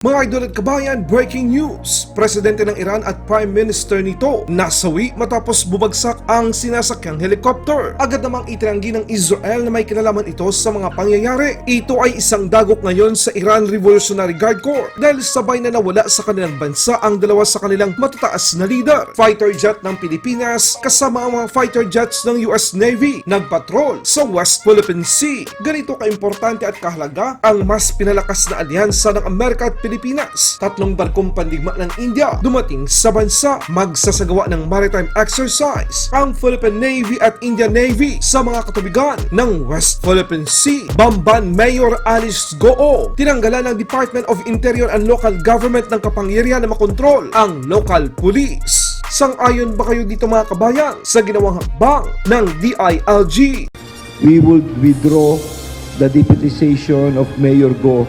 Mga idol at kabayan, breaking news! Presidente ng Iran at Prime Minister nito nasawi matapos bumagsak ang sinasakyang helicopter. Agad namang itinanggi ng Israel na may kinalaman ito sa mga pangyayari. Ito ay isang dagok ngayon sa Iran Revolutionary Guard Corps dahil sabay na nawala sa kanilang bansa ang dalawa sa kanilang matataas na leader. Fighter jet ng Pilipinas kasama ang mga fighter jets ng US Navy nagpatrol sa West Philippine Sea. Ganito kaimportante at kahalaga ang mas pinalakas na alyansa ng Amerika at Pilipinas. Tatlong barkong pandigma ng India dumating sa bansa magsasagawa ng maritime exercise ang Philippine Navy at Indian Navy sa mga katubigan ng West Philippine Sea. Bamban Mayor Alice Goo tinanggalan ng Department of Interior and Local Government ng kapangyarihan na makontrol ang local police. Sang-ayon ba kayo dito mga kabayan sa ginawang hakbang ng DILG? we would withdraw the deputization of Mayor Go.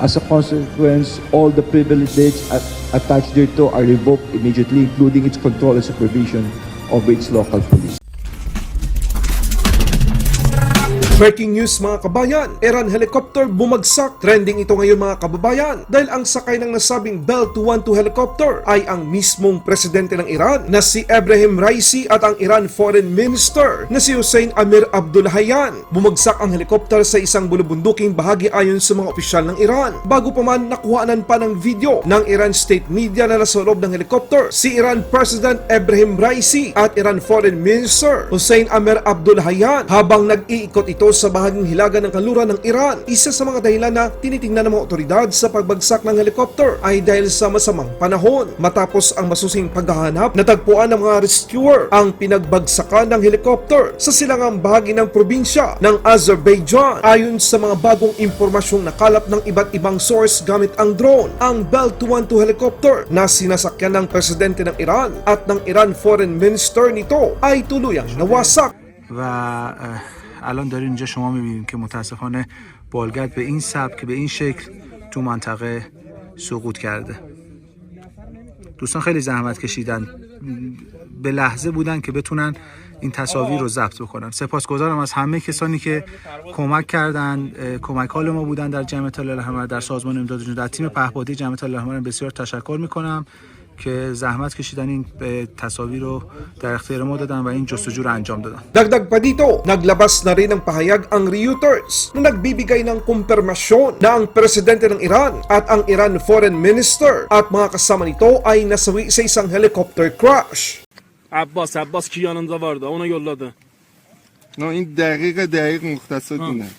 As a consequence, all the privileges at- attached thereto are revoked immediately, including its control and supervision of its local police. Breaking news mga kabayan, Iran helicopter bumagsak. Trending ito ngayon mga kababayan dahil ang sakay ng nasabing Bell 212 helicopter ay ang mismong presidente ng Iran na si Ebrahim Raisi at ang Iran Foreign Minister na si Hussein Amir Abdullahian. Bumagsak ang helicopter sa isang bulubunduking bahagi ayon sa mga opisyal ng Iran. Bago pa man nakuhaanan pa ng video ng Iran state media na nasa loob ng helicopter si Iran President Ebrahim Raisi at Iran Foreign Minister Hussein Amir Abdullahian habang nag-iikot ito sa bahagyang hilaga ng kanluran ng Iran. Isa sa mga dahilan na tinitingnan ng mga otoridad sa pagbagsak ng helicopter ay dahil sa masamang panahon. Matapos ang masusing paghahanap, natagpuan ng mga rescuer ang pinagbagsakan ng helicopter sa silangang bahagi ng probinsya ng Azerbaijan. Ayon sa mga bagong impormasyong nakalap ng iba't ibang source gamit ang drone, ang Bell 212 helicopter na sinasakyan ng presidente ng Iran at ng Iran Foreign Minister nito ay tuluyang nawasak. Và uh, eh, الان داریم اینجا شما می‌بینیم که متاسفانه بالگرد به این سبک به این شکل تو منطقه سقوط کرده. دوستان خیلی زحمت کشیدن. به لحظه بودن که بتونن این تصاویر رو ضبط بکنن. سپاسگزارم از همه کسانی که کمک کردن کمک حال ما بودن در جمعیت الاحمر در سازمان امداد در تیم پهپادی جمعیت الاحمر بسیار تشکر می‌کنم. که زحمت کشیدن این تصاویر رو در اختیار ما دادن و این جستجو رو انجام دادن. دگدگ پا دیتو نگلبس نا رین ang پهایگ ang ریوترز نا نگبیبیگای ng کمپرمسیون نا ang پرسیدنت ایران at ang ایران فورن منیستر at mga kasama nito ay nasawi sa isang helicopter crash. عباس عباس کی یانند وارده اونا یولاده نا این دقیق دقیق مختصدینه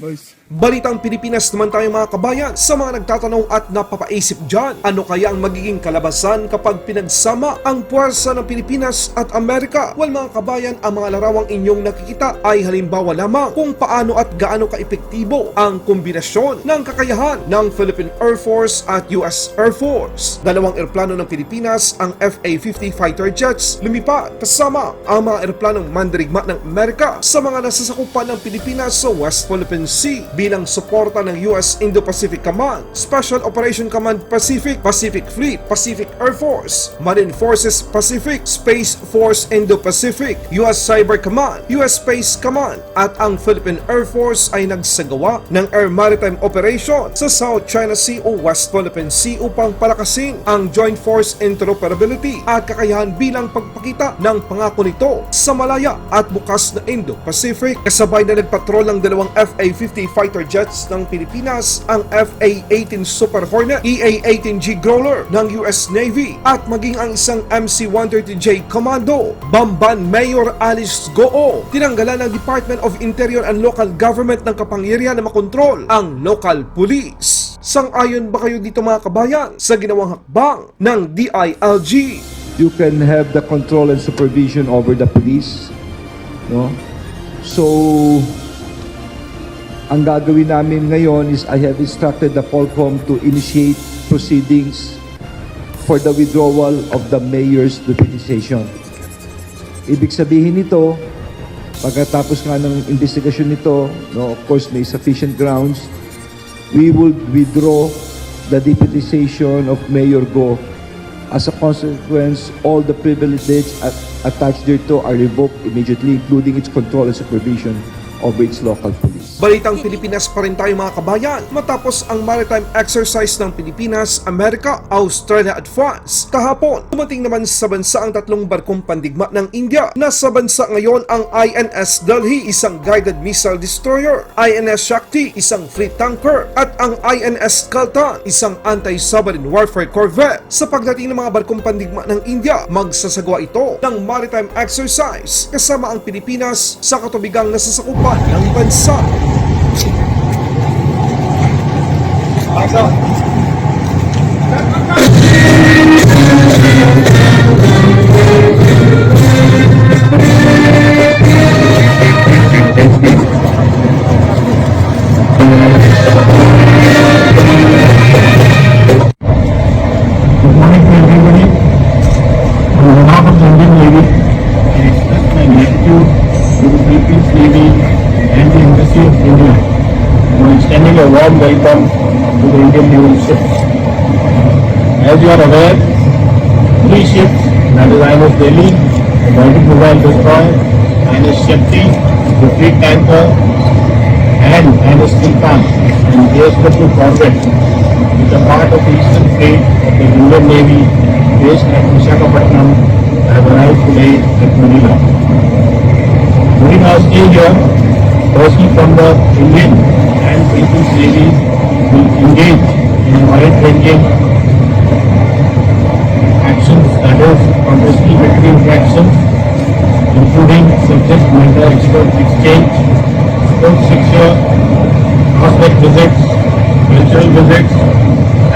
بایست Balitang Pilipinas naman tayo mga kabayan sa mga nagtatanong at napapaisip dyan, ano kaya ang magiging kalabasan kapag pinagsama ang puwersa ng Pilipinas at Amerika? Well mga kabayan, ang mga larawang inyong nakikita ay halimbawa lamang kung paano at gaano kaepektibo ang kombinasyon ng kakayahan ng Philippine Air Force at US Air Force. Dalawang eroplano ng Pilipinas, ang FA-50 fighter jets, lumipad kasama ang mga eroplanong mandirigma ng Amerika sa mga nasasakupan ng Pilipinas sa West Philippine Sea bilang suporta ng US Indo-Pacific Command, Special Operation Command Pacific, Pacific Fleet, Pacific Air Force, Marine Forces Pacific, Space Force Indo-Pacific, US Cyber Command, US Space Command, at ang Philippine Air Force ay nagsagawa ng Air Maritime Operation sa South China Sea o West Philippine Sea upang palakasin ang Joint Force Interoperability at kakayahan bilang pagpakita ng pangako nito sa malaya at bukas na Indo-Pacific. Kasabay na nagpatrol ng dalawang FA-50 fighter jets ng Pilipinas, ang FA-18 Super Hornet, EA-18G Growler ng US Navy at maging ang isang MC-130J Commando. Bamban Mayor Alice Goo tinanggalan ng Department of Interior and Local Government ng kapangyarihan na makontrol ang local police. Sang-ayon ba kayo dito mga kabayan sa ginawang hakbang ng DILG? You can have the control and supervision over the police. No? So, ang gagawin namin ngayon is I have instructed the Polcom to initiate proceedings for the withdrawal of the mayor's deputization. Ibig sabihin nito, pagkatapos nga ng investigasyon nito, no, of course may sufficient grounds, we will withdraw the deputization of Mayor Go. As a consequence, all the privileges at- attached thereto are revoked immediately, including its control and supervision of its local police. Balitang Pilipinas pa rin tayo mga kabayan matapos ang maritime exercise ng Pilipinas, Amerika, Australia at France. Kahapon, dumating naman sa bansa ang tatlong barkong pandigma ng India. Nasa bansa ngayon ang INS Delhi, isang guided missile destroyer, INS Shakti, isang fleet tanker, at ang INS Kaltan, isang anti-submarine warfare corvette. Sa pagdating ng mga barkong pandigma ng India, magsasagawa ito ng maritime exercise kasama ang Pilipinas sa katubigang nasasakupan ng bansa. The Philippines Navy and the Embassy of India extending a warm welcome to the Indian naval ships. As you are aware, three ships, that is INS Delhi, the Baltic Mobile Destroyer, INS Shakti, the fleet tanker, and INS Tilkan and JSW Corvette is a part of the Eastern Fleet of the Indian Navy based at Visakhapatnam have arrived today at Manila. During our stay here, personnel from the Indian Philippines Navy will engage in wide-ranging actions that is obviously military interactions including subject matter expert exchange, sports sector, prospect visits, cultural visits,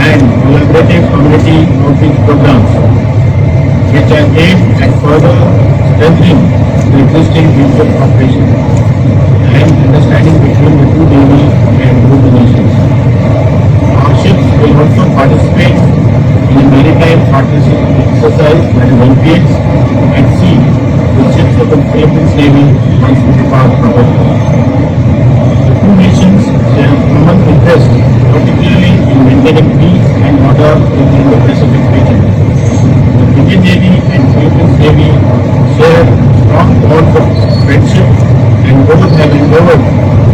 and collaborative community outreach programs, which are aimed at further strengthening the existing mutual cooperation and understanding between the two navies and both the nations. Our ships will also participate in a maritime partnership exercise that is MPX at sea with ships of the Philippines Navy we depart from it. The two nations share common interest, particularly in maintaining peace and order in the Indo-Pacific region. The Indian Navy and Philippines Navy share strong bonds of friendship and both have endeavored